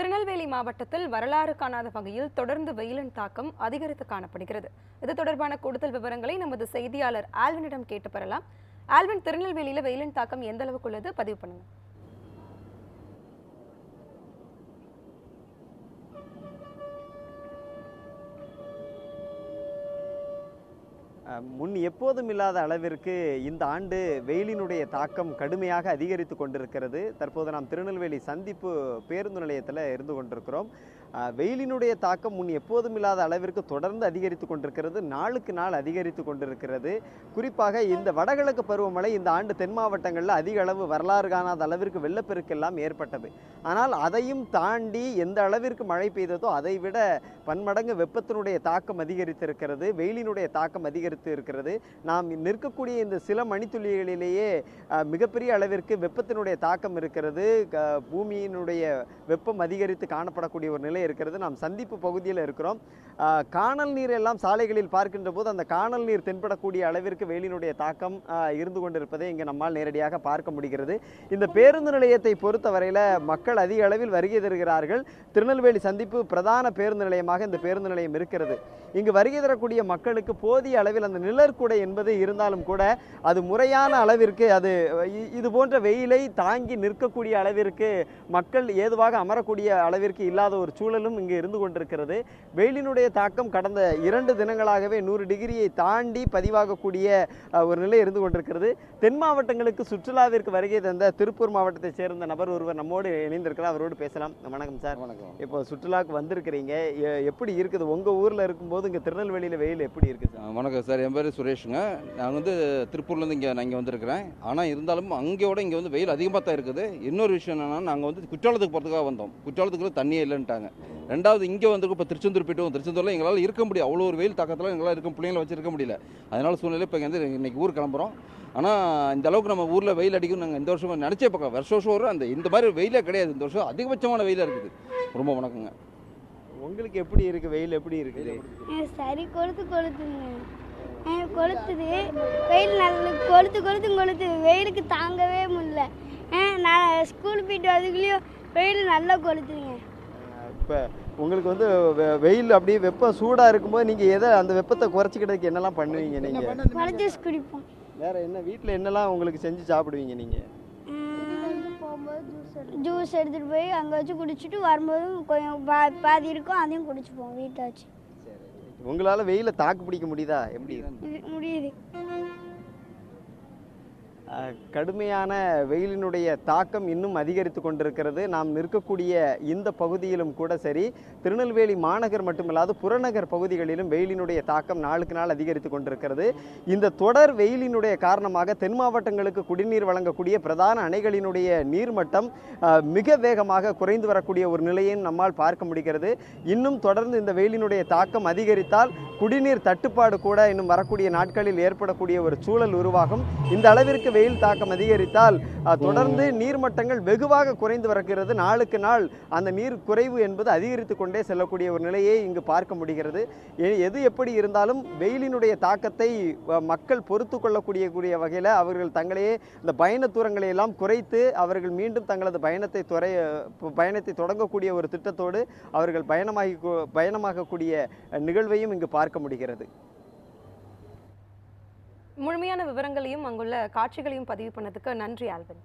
திருநெல்வேலி மாவட்டத்தில் வரலாறு காணாத வகையில் தொடர்ந்து வெயிலின் தாக்கம் அதிகரித்து காணப்படுகிறது. இது தொடர்பான கூடுதல் விவரங்களை நமது செய்தியாளர் ஆல்வினிடம் கேட்டு பெறலாம். ஆல்வின் திருநெல்வேலியில வெயிலின் தாக்கம் எந்த அளவுக்கு உள்ளது? பதிவு பண்ணுங்க. முன் எப்போதும் இல்லாத அளவிற்கு இந்த ஆண்டு வெயிலினுடைய தாக்கம் கடுமையாக அதிகரித்து கொண்டிருக்கிறது. தற்போது நாம் திருநெல்வேலி சந்திப்பு பேருந்து நிலையத்தில் இருந்து கொண்டிருக்கிறோம். வெயிலினுடைய தாக்கம் முன் எப்போதும் இல்லாத அளவிற்கு தொடர்ந்து அதிகரித்து கொண்டிருக்கிறது நாளுக்கு நாள் அதிகரித்து கொண்டிருக்கிறது. குறிப்பாக இந்த வடகிழக்கு பருவமழை இந்த ஆண்டு தென் மாவட்டங்களில் அதிக அளவு வரலாறு காணாத அளவிற்கு வெள்ளப்பெருக்கெல்லாம் ஏற்பட்டது. ஆனால் அதையும் தாண்டி எந்த அளவிற்கு மழை பெய்ததோ அதை விட பன்மடங்கு வெப்பத்தினுடைய தாக்கம் அதிகரித்திருக்கிறது வெயிலினுடைய தாக்கம் அதிகரித்து இருக்கிறது நாம் நிற்கக்கூடிய இந்த சில மணித்துளிகளிலேயே மிகப்பெரிய அளவிற்கு வெப்பத்தினுடைய தாக்கம் இருக்கிறது. க- பூமியினுடைய வெப்பம் அதிகரித்து காணப்படக்கூடிய ஒரு நிலை இருக்கிறது. நாம் சந்திப்பு பகுதியில் இருக்கிறோம். காணல் நீர் எல்லாம் சாலைகளில் பார்க்கின்ற போது அந்த காணல் நீர் தென்படக்கூடிய அளவிற்கு வெயிலினுடைய தாக்கம் இருந்து கொண்டிருப்பதை இங்கே நம்மால் நேரடியாக பார்க்க முடிகிறது. இந்த பேருந்து நிலையத்தை பொறுத்தவரையில் மக்கள் அதிக அளவில் வருகை தருகிறார்கள். திருநெல்வேலி சந்திப்பு பிரதான பேருந்து நிலையமாக இந்த பேருந்து நிலையம் இருக்கிறது. இங்கு வருகை தரக்கூடிய மக்களுக்கு போதிய அளவில் அந்த நிழற்குடை என்பது இருந்தாலும் கூட அது முறையான அளவிற்கு அது இது போன்ற வெயிலை தாங்கி நிற்கக்கூடிய அளவிற்கு மக்கள் ஏதுவாக அமரக்கூடிய அளவிற்கு இல்லாத ஒரு சூழலும் இங்கு இருந்து கொண்டிருக்கிறது. வெயிலினுடைய தாக்கம் கடந்த இரண்டு தினங்களாகவே நூறு டிகிரியை தாண்டி பதிவாகக்கூடிய ஒரு நிலை இருந்து கொண்டிருக்கிறது. தென் மாவட்டங்களுக்கு சுற்றுலாவிற்கு வருகை தந்த திருப்பூர் மாவட்டத்தை சேர்ந்த நபர் ஒருவர் நம்மோடு இணைந்திருக்கிறார். அவரோடு பேசலாம். வணக்கம் சார். வணக்கம். இப்போ சுற்றுலாக்கு வந்திருக்கிறீங்க. எப்படி இருக்குது? உங்க ஊர்ல இருக்கும்போது இங்க திருநெல்வேலியில வெயில் எப்படி இருக்குது வணக்கம் சார். என் பேர் சுரேஷுங்க. நான் வந்து திருப்பூர்லேருந்து இங்கே நான் இங்கே வந்திருக்கிறேன். ஆனால் இருந்தாலும் அங்கேயோட இங்கே வந்து வெயில் அதிகமாக தான் இருக்குது. இன்னொரு விஷயம் என்னன்னா நாங்கள் வந்து குற்றாலத்துக்கு போகிறதுக்காக வந்தோம். குற்றாலத்துக்குள்ள தண்ணியே இல்லைன்ட்டாங்க. ரெண்டாவது இங்கே வந்திருக்கோம் இப்போ திருச்செந்தூர் போயிட்டு திருச்செந்தூரில் எங்களால் இருக்க முடியும் அவ்வளோ ஒரு வெயில் தாக்கத்தில் எங்களால் இருக்க பிள்ளைங்களை வச்சிருக்க முடியல. அதனால சூழ்நிலை இப்போ இங்கே வந்து இன்னைக்கு ஊர் கிளம்புறோம். ஆனால் இந்த அளவுக்கு நம்ம ஊரில் வெயில் அடிக்கும் நாங்கள் இந்த வருஷம் நினச்சே பார்க்க வருஷம் வருஷம் வரும் அந்த இந்த மாதிரி வெயிலே கிடையாது. இந்த வருஷம் அதிகபட்சமான வெயிலாக இருக்குது. ரொம்ப வணக்கங்க. உங்களுக்கு எப்படி இருக்கு? வெயில் எப்படி இருக்குது? சரி கொளுத்து கொளுத்துங்க. கொளுத்துது. வெயில் நல்ல கொளுத்து கொளுத்து. கொளுத்துது வெயிலுக்கு தாங்கவே முடியல. நான் ஸ்கூல் போயிட்டு வரதுக்குள்ளேயும் வெயில் நல்லா கொளுத்துதுங்க. இப்போ உங்களுக்கு வந்து வெ- வெயில் அப்படியே வெப்பம் சூடா இருக்கும்போது நீங்க எதை அந்த வெப்பத்தை குறைச்சிக்கிறதுக்கு என்னெல்லாம் பண்ணுவீங்க நீங்க? பழ ஜூஸ் குடிப்போம். வேற என்ன வீட்டில் என்னெல்லாம் உங்களுக்கு செஞ்சு சாப்பிடுவீங்க நீங்க? ஜூஸ் எடுத்துகிட்டு போய் அங்கே வச்சு குடிச்சிட்டு வரும்போது கொஞ்சம் பா பாதி இருக்கும் அதையும் குடிச்சுப்போம் வீட்டில் வச்சு. உங்களால வெயில தாக்கு பிடிக்க முடியுதா? எப்படி முடியுது. கடுமையான வெயிலினுடைய தாக்கம் இன்னும் அதிகரித்து கொண்டிருக்கிறது. நாம் நிற்கக்கூடிய இந்த பகுதியிலும் கூட சரி திருநெல்வேலி மாநகர் மட்டுமில்லாது புறநகர் பகுதிகளிலும் வெயிலினுடைய தாக்கம் நாளுக்கு நாள் அதிகரித்து கொண்டிருக்கிறது. இந்த தொடர் வெயிலினுடைய காரணமாக தென் மாவட்டங்களுக்கு குடிநீர் வழங்கக்கூடிய பிரதான அணைகளினுடைய நீர்மட்டம் மிக வேகமாக குறைந்து வரக்கூடிய ஒரு நிலையையும் நம்மால் பார்க்க முடிகிறது. இன்னும் தொடர்ந்து இந்த வெயிலினுடைய தாக்கம் அதிகரித்தால் குடிநீர் தட்டுப்பாடு கூட இன்னும் வரக்கூடிய நாட்களில் ஏற்படக்கூடிய ஒரு சூழல் உருவாகும். இந்த அளவிற்கு வெயில் தாக்கம் அதிகரித்தால் தொடர்ந்து நீர்மட்டங்கள் வெகுவாக குறைந்து வருகிறது நாளுக்கு நாள் அந்த நீர் குறைவு என்பது அதிகரித்து கொண்டே செல்லக்கூடிய ஒரு நிலையை இங்கு பார்க்க முடிகிறது. எது எப்படி இருந்தாலும் வெயிலினுடைய தாக்கத்தை மக்கள் பொறுத்து கொள்ளக்கூடிய கூடிய வகையில் அவர்கள் தங்களையே இந்த பயண தூரங்களை எல்லாம் குறைத்து அவர்கள் மீண்டும் தங்களது பயணத்தை துறை பயணத்தை தொடங்கக்கூடிய ஒரு திட்டத்தோடு அவர்கள் பயணமாகி பயணமாகக்கூடிய நிகழ்வையும் இங்கு பார்க்க முடிகிறது. முழுமையான விவரங்களையும் அங்குள்ள காட்சிகளையும் பதிவு பண்ணதுக்கு நன்றி ஆல்வின்.